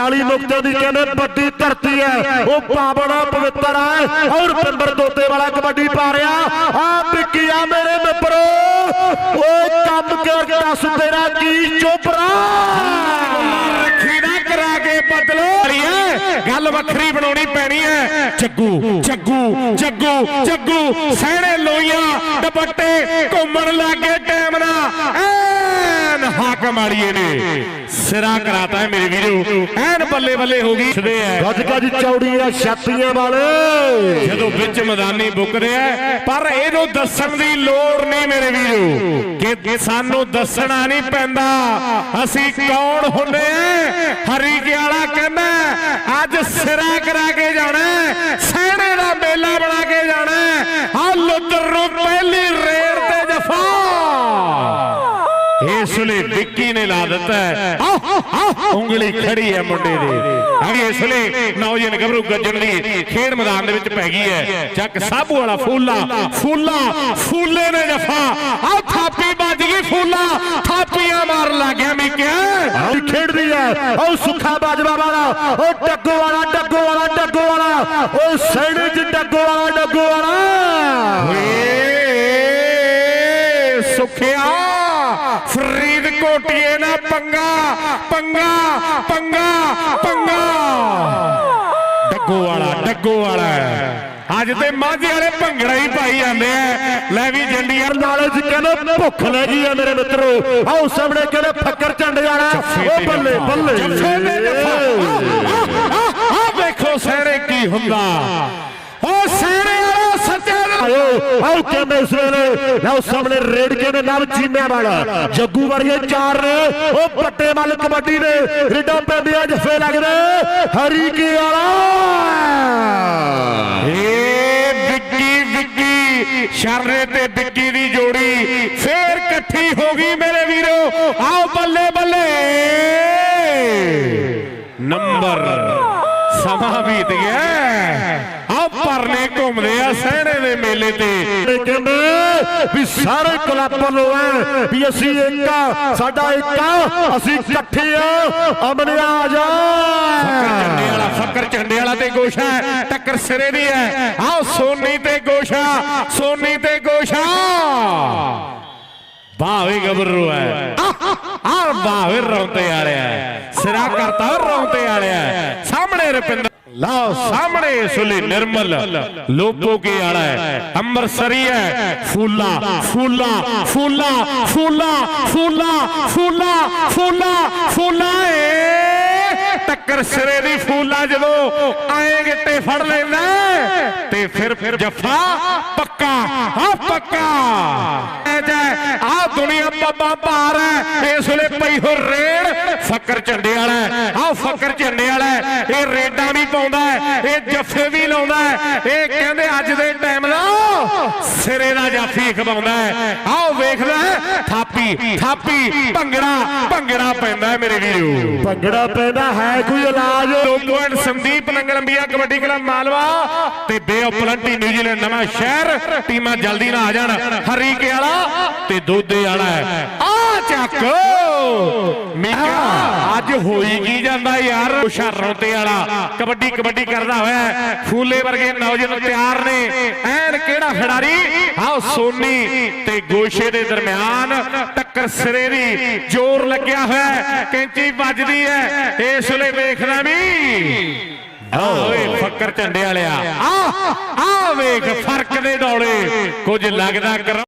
40 ਨੁਕਤੇ ਦੀ ਕਹਿੰਦੇ ਵੱਡੀ ਧਰਤੀ ਹੈ। ਉਹ ਪਾਵਨਾ ਪਵਿੱਤਰ ਹੈ। ਔਰ ਪਿੰਬਰ ਦੋਤੇ ਵਾਲਾ ਕਬੱਡੀ ਪਾ ਰਿਹਾ। ਆ ਪਿੱਕੀਆ ਮੇਰੇ ਮਿੱਤਰੋ। ਓਏ ਕੰਮ ਕਰ, ਦੱਸ ਤੇਰਾ ਕੀ ਚੋਪਰਾ ਰੱਖੀ ਦਾ ਕਰਾ ਕੇ ਬਦਲੋ। ਗੱਲ ਵੱਖਰੀ ਬਣਾਉਣੀ ਪੈਣੀ ਹੈ। ਜੱਗੂ ਜੱਗੂ ਜੱਗੂ ਜੱਗੂ ਸਹਿਣੇ ਲੋਈਆਂ ਦੁਪੱਟੇ ਘੁੰਮਣ ਲੱਗੇ ਟਾਈਮ ਨਾਲ ਹਾਕ ਮਾਰੀਏ ਨੇ। ਸਿਰਾ ਕਰਾਤਾ ਹੈ ਮੇਰੇ ਵੀਰੋ। ਐਨ ਬੱਲੇ ਬੱਲੇ ਹੋ ਗਈ। ਛਦੇ ਐ ਗੱਜ ਗੱਜ ਚੌੜੀਆਂ ਛਾਤੀਆਂ ਵਾਲੇ। ਜਦੋਂ ਵਿੱਚ ਮੈਦਾਨੀ ਬੁੱਕਦੇ ਆ ਪਰ ਇਹਨੂੰ ਦੱਸਣ ਦੀ ਲੋੜ ਨਹੀਂ ਮੇਰੇ ਵੀਰੋ। ਕਿ ਸਾਨੂੰ ਦੱਸਣਾ ਨਹੀਂ ਪੈਂਦਾ। ਅਸੀਂ ਕੌਣ ਹੁੰਦੇ ਆ? ਹਰੀਕੇ ਵਾਲਾ ਕਹਿੰਦਾ ਅੱਜ ਸਿਰਾ ਕਰਾ ਕੇ ਜਾਣਾ ਸਹਿਣੇ ਦਾ ਮੇਲਾ ਬਣਾ ਕੇ ਜਾਣਾ ਆ ਲੁੱਦਰ ਨੂੰ ਪਹਿਲੀ ਰੇਡ ਤੇ ਜਫਾ ਇਸ ਲਈ ਵਿੱਕੀ ਨੇ ਲਾ ਦਿੱਤਾ ਉਂਗਲੀ ਖੜੀ ਹੈ ਮੁੰਡੇ ਦੀ ਅਗੇ ਇਸ ਲਈ ਨੌਜਵਾਨ ਗੱਭਰੂ ਗੱਜਣ ਦੀ ਖੇਡ ਮੈਦਾਨ ਦੇ ਵਿੱਚ ਪੈ ਗਈ ਹੈ ਚੱਕ ਸਾਬੂ ਵਾਲਾ ਫੂਲਾ ਫੂਲਾ ਫੂਲੇ ਨੇ ਜਫਾ ਆ ਥਾਪੀ ਵੱਜ ਗਈ ਫੂਲਾ ਥਾਪੀਆਂ ਮਾਰਨ ਲੱਗ ਗਿਆ ਮਿਕਿਆ ਆਹ ਖੇਡਦੀ ਹੈ ਉਹ ਸੁੱਖਾ ਬਾਜਵਾ ਵਾਲਾ ਉਹ ਡੱਗੋ ਵਾਲਾ ਡੱਗੋ ਵਾਲਾ ਡੱਗੋ ਵਾਲਾ ਉਹ ਸੈਣੇ ਚ ਡੱਗੋ ਪੰਗਾ ਪੰਗਾ ਪੰਗਾ ਪੰਗਾ। ਡੱਗੋ ਵਾਲਾ ਡੱਗੋ ਵਾਲਾ। ਅੱਜ ਤੇ ਮਾਝੇ ਵਾਲੇ ਭੰਗੜਾ ਹੀ ਪਾਈ ਜਾਂਦੇ ਆ। ਲੈ ਵੀ ਜੰਡੀਆਂ ਨਾਲੇ ਜੀ ਕਹਿੰਦੇ ਭੁੱਖ ਲੱਗੀ ਆ ਮੇਰੇ ਮਿੱਤਰੋ। ਆਓ ਸਾਹਮਣੇ ਕਹਿੰਦੇ ਫੱਕਰ ਝੰਡ ਜਾਣਾ। ਉਹ ਬੱਲੇ ਬੱਲੇ। ਜੱਫੇ ਤੇ ਜੱਫਾ। ਆ ਵੇਖੋ ਸਹਿਰੇ ਕੀ ਹੁੰਦਾ। ਉਹ ਦਾ ਆਇਓ। ਆਓ ਕਹਿੰਦੇ ਇਸ ਵੇਲੇ। ਲਓ ਸਾਹਮਣੇ ਰੇੜਕੇ ਦੇ ਨਾਲ ਚੀਮਿਆਂ ਵਾਲਾ। ਜੱਗੂ ਵਰਗੇ ਚਾਰ ਨੇ। ਉਹ ਪੱਟੇ ਮੱਲ ਕਬੱਡੀ ਦੇ। ਰਿੱਡਾਂ ਪੈਂਦੀਆਂ ਜੱਫੇ ਲੱਗਦੇ ਹਰੀਕੇ ਵਾਲਾ ਏ ਵਿੱਕੀ ਵਿੱਕੀ। ਸ਼ਰਰੇ ਤੇ ਵਿੱਕੀ ਦੀ ਜੋੜੀ ਫੇਰ ਇਕੱਠੀ ਹੋ ਗਈ ਮੇਰੇ ਵੀਰੋ। ਆਓ ਬੱਲੇ ਬੱਲੇ। ਨੰਬਰ। ਸਮਾਂ ਬੀਤ ਗਿਆ। ਪਰਨੇ ਘੁੰਮਦੇ ਆ ਸਹਿਣੇ ਦੇ ਮੇਲੇ ਤੇ। ਕਹਿੰਦੇ ਵੀ ਸਾਰੇ ਕਲਾਪਰ ਲੋ ਐ ਵੀ ਅਸੀਂ ਇੱਕ ਆ ਸਾਡਾ ਇੱਕ ਆ ਅਸੀਂ ਇਕੱਠੇ ਆ ਅਮਨਿਆ ਆ ਜਾ। ਝੰਡੇ ਵਾਲਾ ਫੱਕਰ ਝੰਡੇ ਵਾਲਾ ਤੇ ਗੋਸ਼ਾ ਟੱਕਰ ਸਿਰੇ ਦੀ ਹੈ। ਆਓ ਸੋਨੀ ਤੇ ਗੋਸ਼ਾ ਸੋਨੀ ਤੇ ਗੋਸ਼ਾ ਬਾਵੇ ਗੱਭਰੂ ਹੈ। ਆ ਬਾਵੇ ਰੌਂਤੇ ਵਾਲਿਆ ਸਿਰਾ ਕਰਤਾ ਰੌਂਤੇ ਵਾਲਿਆ ਸਾਹਮਣੇ ਰਪਿੰਦਰ ਲਓ ਸਾਹਮਣੇ ਸੁਲੀ ਨਿਰਮਲ ਲੋਪੋ ਕੇ ਵਾਲਾ ਹੈ? ਅੰਮ੍ਰਿਤਸਰੀ ਹੈ। ਫੂਲਾ ਫੂਲਾ ਫੂਲਾ ਫੂਲਾ ਫੂਲਾ ਫੂਲਾ ਫੂਲਾ ਫੂਲਾ ਟੱਕਰ ਸਿਰੇ ਦੀ ਫੂਲਾ ਜਦੋਂ ਆਏ ਗਿੱਟੇ ਫੜ ਲੈਂਦਾ ਤੇ ਫਿਰ ਫਿਰ ਜੱਫਾ ਪੱਕਾ ਹਾਂ ਪੱਕਾ। ਐ ਜੈ ਆ ਦੁਨੀਆ ਬੱਬਾ ਭਾਰ ਹੈ। ਇਸ ਵੇਲੇ ਪਈ ਹੋ ਰੇੜ ਫਕਰ ਝੰਡੇ ਵਾਲਾ ਆ ਫਕਰ ਝੰਡੇ ਵਾਲਾ ਇਹ ਰੇਡਾਂ ਵੀ ਪਾਉਂਦਾ ਇਹ ਜੱਫੇ ਵੀ ਲਾਉਂਦਾ ਇਹ ਕਹਿੰਦੇ ਅੱਜ ਦੇ ਸਿਰੇ ਦਾ ਜਾਫੀ ਖਵਾਉਂਦਾ ਹੈ। ਆਓ ਵੇਖਦਾ ਹੈ, ਥਾਪੀ ਥਾਪੀ ਭੰਗੜਾ ਭੰਗੜਾ ਪੈਂਦਾ ਮੇਰੇ ਵੀਰੋ। ਭੰਗੜਾ ਪੈਂਦਾ ਹੈ ਕੋਈ ਇਲਾਜ? ਪੁਆਇੰਟ ਸੰਦੀਪ ਨੰਗਲੰਬੀਆ ਕਬੱਡੀ ਕਲੱਬ ਮਾਲਵਾ ਤੇ ਬੇ ਆਫ ਪਲੰਟੀ ਨਿਊਜ਼ੀਲੈਂਡ ਨਵਾਂ ਸ਼ਹਿਰ। ਟੀਮਾਂ ਜਲਦੀ ਨਾ ਆ ਜਾਣ। ਹਰੀਕੇ ਵਾਲਾ ਤੇ ਦੋਦੇ ਵਾਲਾ ਆ ਚੱਕ! ਮੀਕਾ ਅੱਜ ਹੋਈ ਕੀ ਜਾਂਦਾ ਯਾਰ ਹੁਸ਼ਿਆਰੋਂ ਤੇ ਵਾਲਾ। ਕਬੱਡੀ ਕਬੱਡੀ ਕਰਦਾ ਹੋਇਆ। ਫੂਲੇ ਵਰਗੇ ਨੌਜਵਾਨ ਤਿਆਰ ਨੇ। ਐਨ ਕਿਹੜਾ ਖਿਡਾਰੀ? ਆਹ ਸੋਨੀ ਤੇ ਗੋਸ਼ੇ ਦੇ ਦਰਮਿਆਨ ਟੱਕਰ ਸਿਰੇ ਦੀ ਜ਼ੋਰ ਲੱਗਿਆ ਹੋਇਆ। ਕੈਂਚੀ ਵੱਜਦੀ ਹੈ। ਇਸ ਵੇਲੇ ਵੇਖਦਾ ਵੀ। ਓਏ ਫੱਕਰ ਝੰਡੇ ਵਾਲਿਆ। ਆ ਆ ਵੇਖ ਫ਼ਰਕ ਦੇ ਡੋਲੇ ਕੁਝ ਲੱਗਦਾ ਕਰ।